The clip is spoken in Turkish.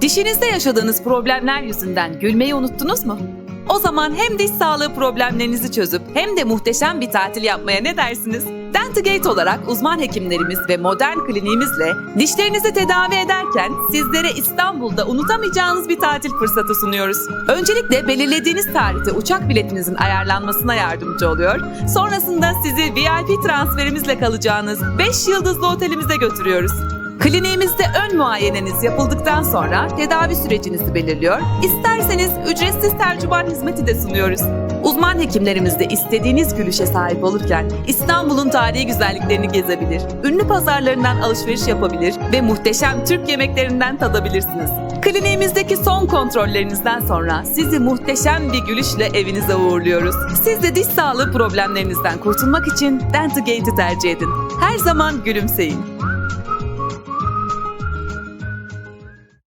Dişinizde yaşadığınız problemler yüzünden gülmeyi unuttunuz mu? O zaman hem diş sağlığı problemlerinizi çözüp hem de muhteşem bir tatil yapmaya ne dersiniz? Dentagate olarak uzman hekimlerimiz ve modern kliniğimizle dişlerinizi tedavi ederken sizlere İstanbul'da unutamayacağınız bir tatil fırsatı sunuyoruz. Öncelikle belirlediğiniz tarihte uçak biletinizin ayarlanmasına yardımcı oluyor. Sonrasında sizi VIP transferimizle kalacağınız 5 yıldızlı otelimize götürüyoruz. Kliniğimizde ön muayeneniz yapıldıktan sonra tedavi sürecinizi belirliyor. İsterseniz ücretsiz tercüman hizmeti de sunuyoruz. Uzman hekimlerimizde istediğiniz gülüşe sahip olurken İstanbul'un tarihi güzelliklerini gezebilir, ünlü pazarlarından alışveriş yapabilir ve muhteşem Türk yemeklerinden tadabilirsiniz. Kliniğimizdeki son kontrollerinizden sonra sizi muhteşem bir gülüşle evinize uğurluyoruz. Siz de diş sağlığı problemlerinizden kurtulmak için Dentagate'i tercih edin. Her zaman gülümseyin.